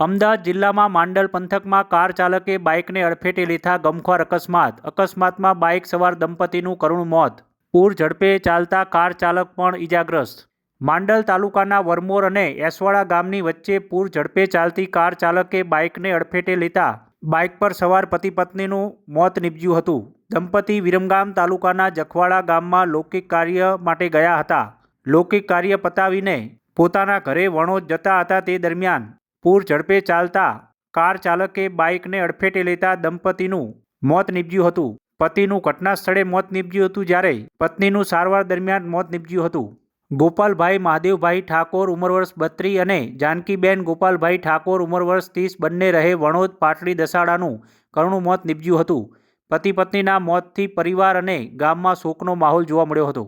અમદાવાદ જિલ્લામાં માંડલ પંથકમાં કાર ચાલકે બાઇકને અડફેટે લેતા ગમખ્વાર અકસ્માત. અકસ્માતમાં બાઇક સવાર દંપતીનું કરુણ મોત. પૂર ઝડપે ચાલતા કાર ચાલક પણ ઇજાગ્રસ્ત માંડલ તાલુકાના વરમોર અને એસવાડા ગામની વચ્ચે પૂર ઝડપે ચાલતી કાર ચાલકે બાઇકને અડફેટે લેતા બાઇક પર સવાર પતિ પત્નીનું મોત નીપજ્યું હતું. દંપતી વિરમગામ તાલુકાના જખવાડા ગામમાં લૌકિક કાર્ય માટે ગયા હતા. લૌકિક કાર્ય પતાવીને પોતાના ઘરે વણોજ જતા હતા તે દરમિયાન પૂર ઝડપે ચાલતા કાર ચાલકે બાઇકને અડફેટે લેતા દંપતીનું મોત નીપજ્યું હતું. પતિનું ઘટના સ્થળે મોત નીપજ્યું હતું જ્યારે પત્નીનું સારવાર દરમિયાન મોત નીપજ્યું હતું. ગોપાલભાઈ મહાદેવભાઈ ઠાકોર ઉંમર વર્ષ બત્રી અને જાનકીબેન ગોપાલભાઈ ઠાકોર ઉંમર વર્ષ ત્રીસ બંને રહે વણોદ પાટડી દસાડાનું કરુણું મોત નીપજ્યું હતું. પતિ પત્નીના મોતથી પરિવાર અને ગામમાં શોકનો માહોલ જોવા મળ્યો હતો.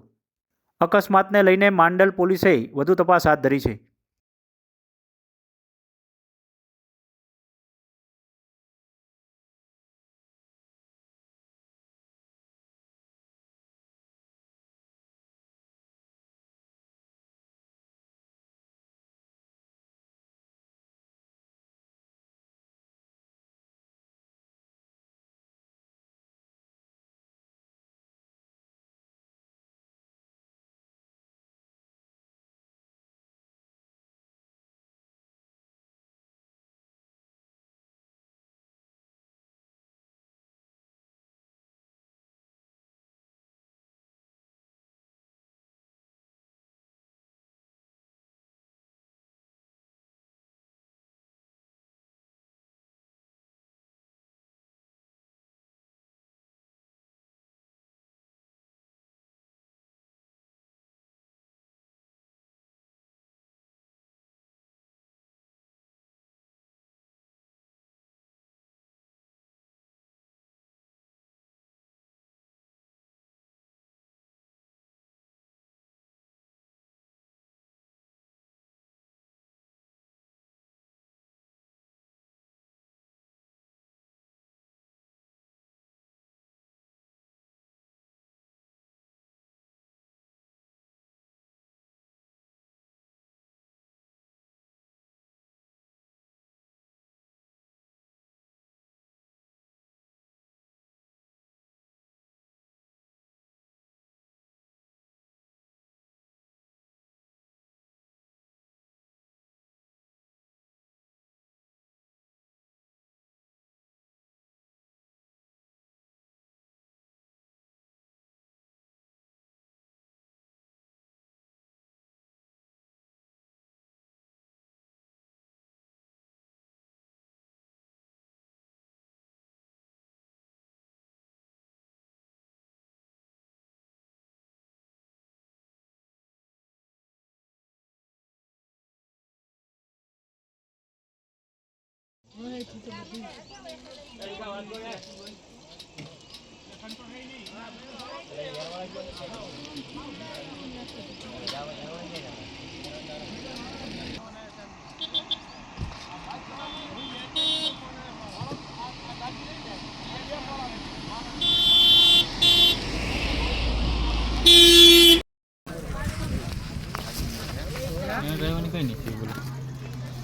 અકસ્માતને લઈને માંડલ પોલીસે વધુ તપાસ હાથ ધરી છે.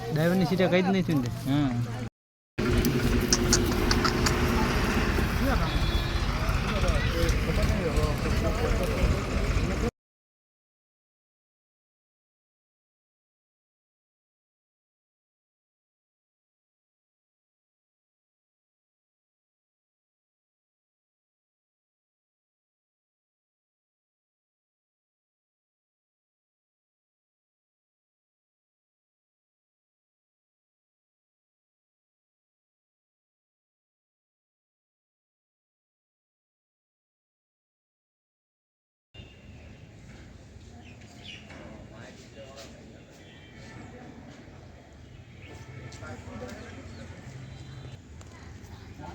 ડ્રાઈવરની સીટે કઈ જ નહીં થયું હા.